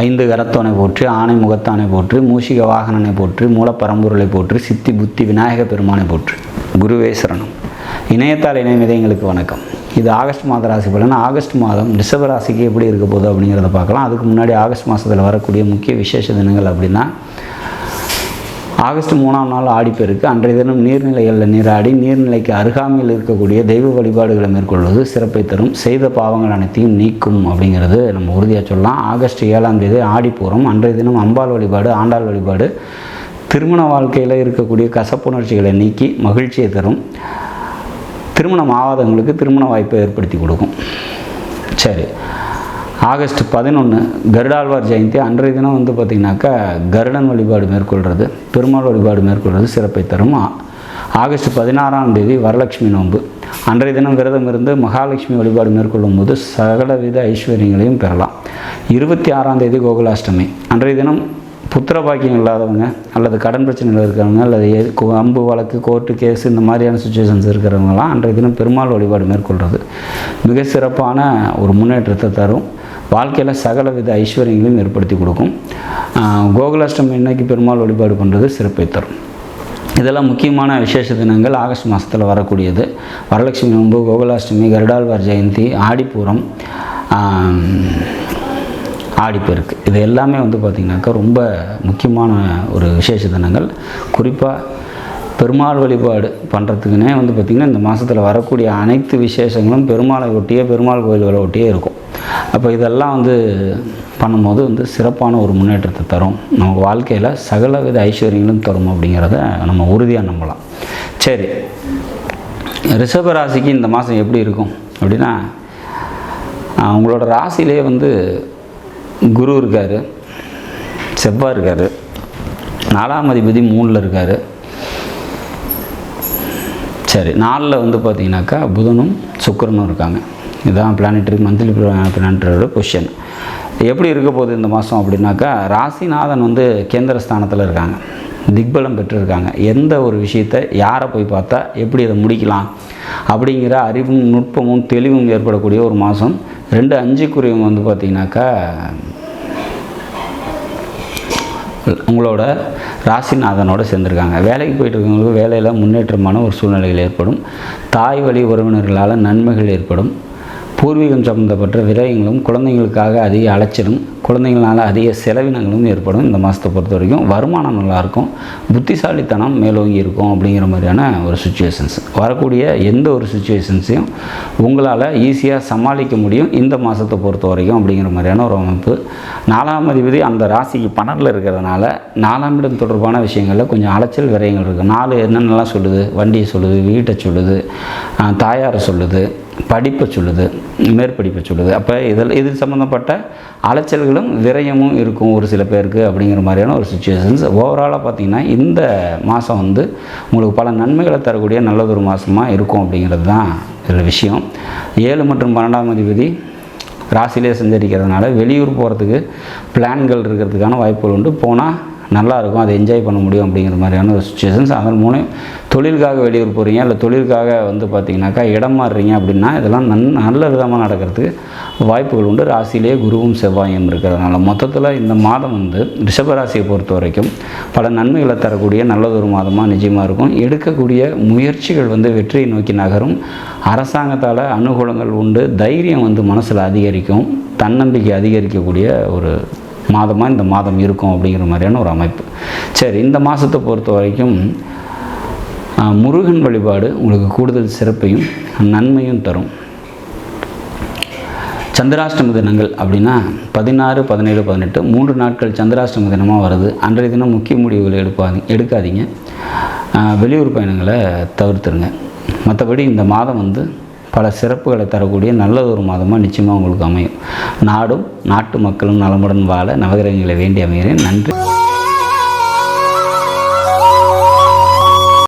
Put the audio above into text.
ஐந்து கரத்தோனை போற்று ஆணை முகத்தானை போற்று மூஷிக வாகனனை போற்று மூலப்பரம்பொருளை போற்று சித்தி புத்தி விநாயக பெருமானை போற்று. குருவே சரணம். இணையத்தால் இணைய விதைங்களுக்கு வணக்கம். இது ஆகஸ்ட் மாத ராசி பலன். ஆகஸ்ட் மாதம் ரிஷப ராசிக்கு எப்படி இருக்க போகுது அப்படிங்கிறத பார்க்கலாம். அதுக்கு முன்னாடி ஆகஸ்ட் மாதத்தில் வரக்கூடிய முக்கிய விசேஷ தினங்கள் அப்படின்னா ஆகஸ்ட் மூணாம் நாள் ஆடிப்பெருக்கு அன்றைய தினம் நீர்நிலைகளில் நீராடி நீர்நிலைக்கு அருகாமையில் இருக்கக்கூடிய தெய்வ வழிபாடுகளை மேற்கொள்வது சிறப்பை தரும். செய்த பாவங்கள் அனைத்தையும் நீக்கும் அப்படிங்கிறது நம்ம உறுதியாக சொல்லலாம். ஆகஸ்ட் ஏழாம் தேதி ஆடிப்பூரம் அன்றைய தினம் அம்பாள் வழிபாடு ஆண்டாள் வழிபாடு திருமண வாழ்க்கையில் இருக்கக்கூடிய கசப்புணர்ச்சிகளை நீக்கி மகிழ்ச்சியை தரும். திருமணம் ஆகாதவங்களுக்கு திருமண வாய்ப்பை ஏற்படுத்தி கொடுக்கும். சரி. ஆகஸ்ட் பதினொன்று கருடாழ்வார் ஜெயந்தி அன்றைய தினம் வந்து பார்த்திங்கனாக்கா கருடன் வழிபாடு மேற்கொள்கிறது பெருமாள் வழிபாடு மேற்கொள்வது சிறப்பை தரும். ஆகஸ்ட் பதினாறாம் தேதி வரலட்சுமி நோன்பு. அன்றைய தினம் விரதம் இருந்து மகாலட்சுமி வழிபாடு மேற்கொள்ளும் போது சகலவித ஐஸ்வர்யங்களையும் பெறலாம். இருபத்தி ஆறாம் தேதி கோகுலாஷ்டமி. அன்றைய தினம் புத்திர பாக்கியம் இல்லாதவங்க அல்லது கடன் பிரச்சனைகள் இருக்கிறவங்க அல்லது அம்பு வழக்கு கோர்ட்டு கேஸ் இந்த மாதிரியான சுச்சுவேஷன்ஸ் இருக்கிறவங்கலாம் அன்றைய தினம் பெருமாள் வழிபாடு மேற்கொள்கிறது மிக சிறப்பான ஒரு முன்னேற்றத்தை தரும். வாழ்க்கையில் சகல வித ஐஸ்வர்யங்களையும் ஏற்படுத்தி கொடுக்கும். கோகுலாஷ்டமி இன்னைக்கு பெருமாள் வழிபாடு பண்ணுறது சிறப்பை தரும். இதெல்லாம் முக்கியமான விசேஷ தினங்கள். ஆகஸ்ட் மாதத்தில் வரக்கூடியது. வரலட்சுமி நோன்பு கோகுலாஷ்டமி கருடாழ்வார் ஜெயந்தி ஆடிப்பூரம் ஆடிப்பெருக்கு இது எல்லாமே வந்து பார்த்திங்கனாக்கா ரொம்ப முக்கியமான ஒரு விசேஷ தினங்கள் குறிப்பாக பெருமாள் வழிபாடு பண்ணுறதுக்குனே வந்து பார்த்திங்கன்னா இந்த மாதத்தில் வரக்கூடிய அனைத்து விசேஷங்களும் பெருமாளை ஒட்டியே பெருமாள் கோயில்களை ஒட்டியே இருக்கும். அப்போ இதெல்லாம் வந்து பண்ணும்போது வந்து சிறப்பான ஒரு முன்னேற்றத்தை தரும். நம்ம வாழ்க்கையில் சகலவித ஐஸ்வர்யங்களும் தரும் அப்படிங்கிறத நம்ம உறுதியாக நம்பலாம். சரி. ரிஷபராசிக்கு இந்த மாதம் எப்படி இருக்கும் அப்படின்னா அவங்களோட உங்களோட ராசியிலே வந்து குரு இருக்கார் செவ்வாய் இருக்கார் நாலாம் அதிபதி மூணில் இருக்கார். சரி நாலில் வந்து பார்த்தீங்கன்னாக்கா புதனும் சுக்கரனும் இருக்காங்க. இதுதான் பிளானெட்ரி மந்த்லி பிளானட்டரியோட பொசிஷன் எப்படி இருக்க போகுது இந்த மாதம் அப்படின்னாக்கா ராசிநாதன் வந்து கேந்திர ஸ்தானத்தில் இருக்காங்க. திக்பலம் பெற்றிருக்காங்க. எந்த ஒரு விஷயத்தை யாரை போய் பார்த்தா எப்படி அதை முடிக்கலாம் அப்படிங்கிற அறிவும் நுட்பமும் தெளிவும் ஏற்படக்கூடிய ஒரு மாதம் ரெண்டு அஞ்சுக்குரியவங்க வந்து பார்த்திங்கனாக்கா உங்களோட ராசிநாதனோட சேர்ந்துருக்காங்க. வேலைக்கு போயிட்டு இருக்கவங்களுக்கு வேலையில் முன்னேற்றமான ஒரு சூழ்நிலைகள் ஏற்படும். தாய் வழி உறவினர்களால் நன்மைகள் ஏற்படும். பூர்வீகம் சம்மந்தப்பட்ட விரயங்களும் குழந்தைங்களுக்காக அதிக அலைச்சலும் குழந்தைங்களால் அதிக செலவினங்களும் ஏற்படும் இந்த மாதத்தை பொறுத்த வரைக்கும். வருமானம் நல்லாயிருக்கும். புத்திசாலித்தனம் மேலோங்கி இருக்கும் அப்படிங்கிற மாதிரியான ஒரு சுச்சுவேஷன்ஸ் வரக்கூடிய எந்த ஒரு சுச்சுவேஷன்ஸையும் உங்களால் ஈஸியாக சமாளிக்க முடியும் இந்த மாதத்தை பொறுத்த வரைக்கும் அப்படிங்கிற மாதிரியான ஒரு அமைப்பு. நாலாம் அதிபதி அந்த ராசிக்கு பன்னெண்டில் இருக்கிறதுனால நாலாம் இடம் தொடர்பான விஷயங்களில் கொஞ்சம் அலைச்சல் விரயங்கள் இருக்குது நாலு என்னென்னலாம் சொல்லுது? வண்டியை சொல்லுது வீட்டை சொல்லுது தாயாரை சொல்லுது படிப்பை சொல்லுது மேற்படிப்பை சொல்லுது. அப்போ இதில் இது சம்மந்தப்பட்ட அலைச்சல்களும் விரயமும் இருக்கும் ஒரு சில பேருக்கு அப்படிங்கிற மாதிரியான ஒரு சுச்சுவேஷன்ஸ் ஓவராலாக பார்த்தீங்கன்னா இந்த மாதம் வந்து உங்களுக்கு பல நன்மைகளை தரக்கூடிய நல்லதொரு மாதமாக இருக்கும் அப்படிங்கிறது தான் இதில் விஷயம். ஏழு மற்றும் பன்னெண்டாம் அதிபதி ராசிலே சஞ்சரிக்கிறதுனால வெளியூர் போகிறதுக்கு பிளான்கள் இருக்கிறதுக்கான வாய்ப்புகள் உண்டு. போனால் நல்லாயிருக்கும் அதை என்ஜாய் பண்ண முடியும் அப்படிங்கிற மாதிரியான ஒரு சுச்சுவேஷன்ஸ் அதன் மூலம் தொழிலுக்காக வெளியூர் போகிறீங்க இல்லை தொழிலுக்காக வந்து பார்த்தீங்கன்னாக்கா இடம் மாறுறீங்க அப்படின்னா இதெல்லாம் நன் நல்ல விதமாக நடக்கிறதுக்கு வாய்ப்புகள் உண்டு. ராசியிலேயே குருவும் செவ்வாயும் இருக்கிறதுனால மொத்தத்தில் இந்த மாதம் வந்து ரிஷபராசியை பொறுத்த வரைக்கும் பல நன்மைகளை தரக்கூடிய நல்லதொரு மாதமாக நிஜமாக இருக்கும். எடுக்கக்கூடிய முயற்சிகள் வந்து வெற்றியை நோக்கி நகரும். அரசாங்கத்தால் அனுகூலங்கள் உண்டு. தைரியம் வந்து மனசில் அதிகரிக்கும். தன்னம்பிக்கை அதிகரிக்கக்கூடிய ஒரு மாதமாக இந்த மாதம் இருக்கும் அப்படிங்கிற மாதிரியான ஒரு அமைப்பு. சரி இந்த மாதத்தை பொறுத்த வரைக்கும் முருகன் வழிபாடு உங்களுக்கு கூடுதல் சிறப்பையும் நன்மையும் தரும். சந்திராஷ்டம தினங்கள் அப்படின்னா பதினாறு பதினேழு பதினெட்டு மூன்று நாட்கள் சந்திராஷ்டம தினமாக வருது. அன்றைய தினம் முக்கிய முடிவுகளை எடுப்பாதி எடுக்காதீங்க. வெளியூர் பயணங்களை தவிர்த்துருங்க. மற்றபடி இந்த மாதம் வந்து பல சிறப்புகளை தரக்கூடிய நல்ல ஒரு மாதமாக நிச்சயமாக உங்களுக்கு அமையும். நாடும் நாட்டு மக்களும் நலமுடன் வாழ நவகிரகங்களை வேண்டி அமைகிறேன். நன்றி.